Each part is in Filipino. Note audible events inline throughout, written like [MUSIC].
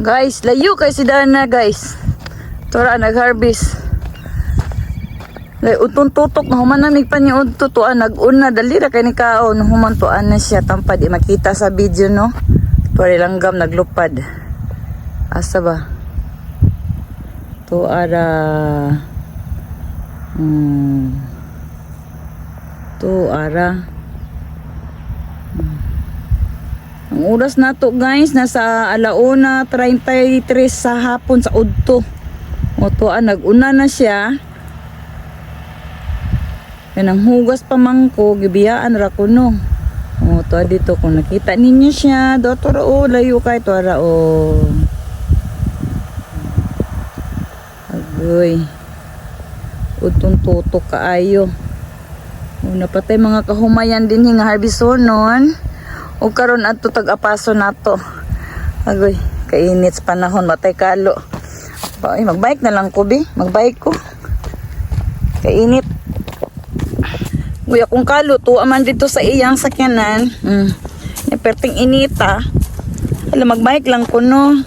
Guys, layo kay si Dana guys. Tora nag-harvest. Lay utong tutok na human namig pa ni tutuan nag-una dali ra kay ni kaon human tuan na siya tampa di makita sa video no. Pare langgam naglupad. Asa ba? To ara Hmm. To ara Ang oras na to guys, nasa alauna 33 sa hapon sa Udto. O to ah, nag-una na siya. Yan ang hugas pa man ko, gibiyaan ra ko no. O to ah, dito kung nakita ninyo siya, do to ra o, layo kay to ra o. Agoy. Utong tutok kaayo. O napatay mga kahumayan din nga harbison noon. O karon adto tag-apaso nato. Agoy, kainit sa panahon matay kalo. Ay, magbike na lang ko bi, magbike ko. Kainit. Uy, akong kalo to aman dito sa iyang sakyanan. Mm. Perting inita. Alam magbike lang ko no.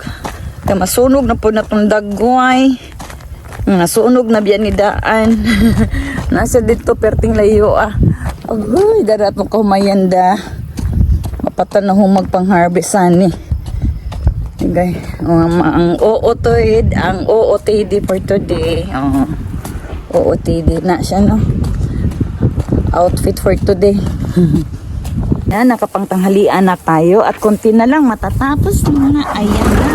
Kaya masunog na po na tong dagway. Nasunog na biyan ni daan. [LAUGHS] Nasa dito perting layo ah. Agoy, darat mo kumayanda. Mapatan na humag pang harvest ani. Okay. ang, ang OOTD, ang OOTD for today. Oh. OOTD na siya no. Outfit for today. [LAUGHS] Yan, nakapangtanghalian na tayo at konti na lang matatapos na. Ayan na.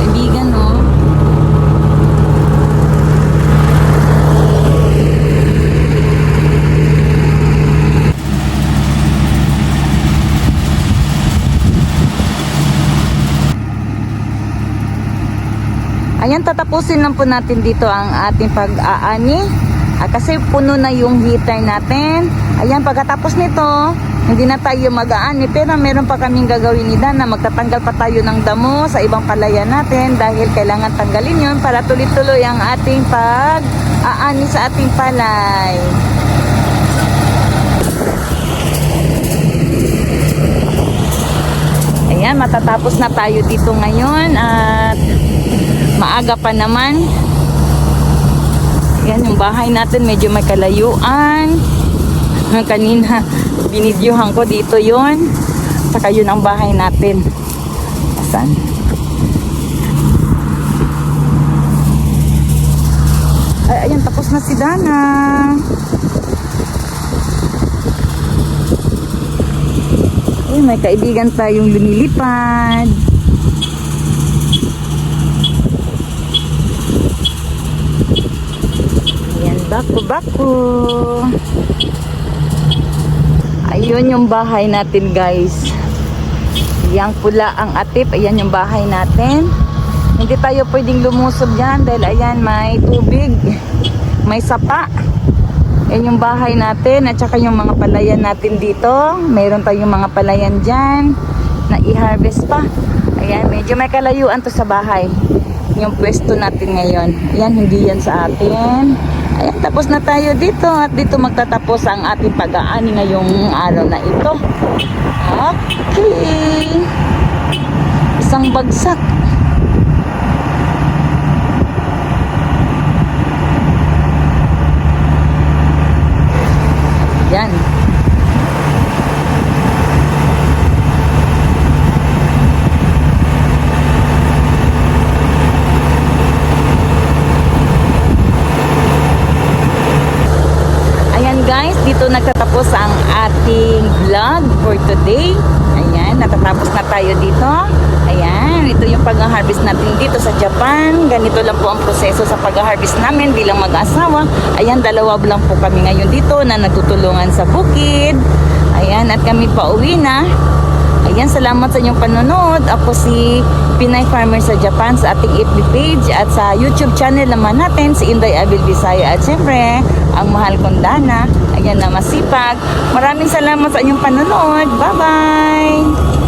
Kaibigan, no? Ayan, tatapusin lang po natin dito ang ating pag-aani. Ah, kasi puno na yung heater natin. Ayan, pagkatapos nito, hindi na tayo mag-aani. Pero meron pa kaming gagawin ni Dan na magtatanggal pa tayo ng damo sa ibang palayan natin dahil kailangan tanggalin yun para tuloy-tuloy ang ating pag-aani sa ating palay. Ayan, matatapos na tayo dito ngayon at maaga pa naman. Yan yung bahay natin, medyo may kalayuan. Kanina, [LAUGHS] binidyohan ko dito yon Saka yun ang bahay natin. Asan? Ay, ayan, tapos na si Dana. Ay, may kaibigan tayong lumilipad. Ayan, bako-bako. Ayun yung bahay natin, guys. Yang pula ang atip. Ayan yung bahay natin. Hindi tayo pwedeng lumusob dyan dahil ayan, may tubig. May sapa. Yan yung bahay natin at saka yung mga palayan natin dito. Mayroon tayong mga palayan dyan na i-harvest pa. Ayan, medyo may kalayuan to sa bahay. Yung pwesto natin ngayon. Ayan, hindi yan sa atin. Tapos na tayo dito at dito magtatapos ang ating pag-aani ngayong araw na ito. Okay. Isang bagsak. Yan. Ayan guys, dito nagtatapos ang ating vlog for today. Ayan, natatapos na tayo dito. Ayan, ito yung pag-harvest natin dito sa Japan. Ganito lang po ang proseso sa pag-harvest namin bilang mag-asawa. Ayan, dalawa lang po kami ngayon dito na nagtutulungan sa bukid. Ayan, at kami pa uwi na. Ayan, salamat sa inyong panonood. Ako si Pinay Farmer sa Japan sa ating FB page at sa YouTube channel naman natin si Inday Abil Bisaya at syempre ang mahal kong Dana. Ayan na masipag. Maraming salamat sa inyong panonood. Bye-bye!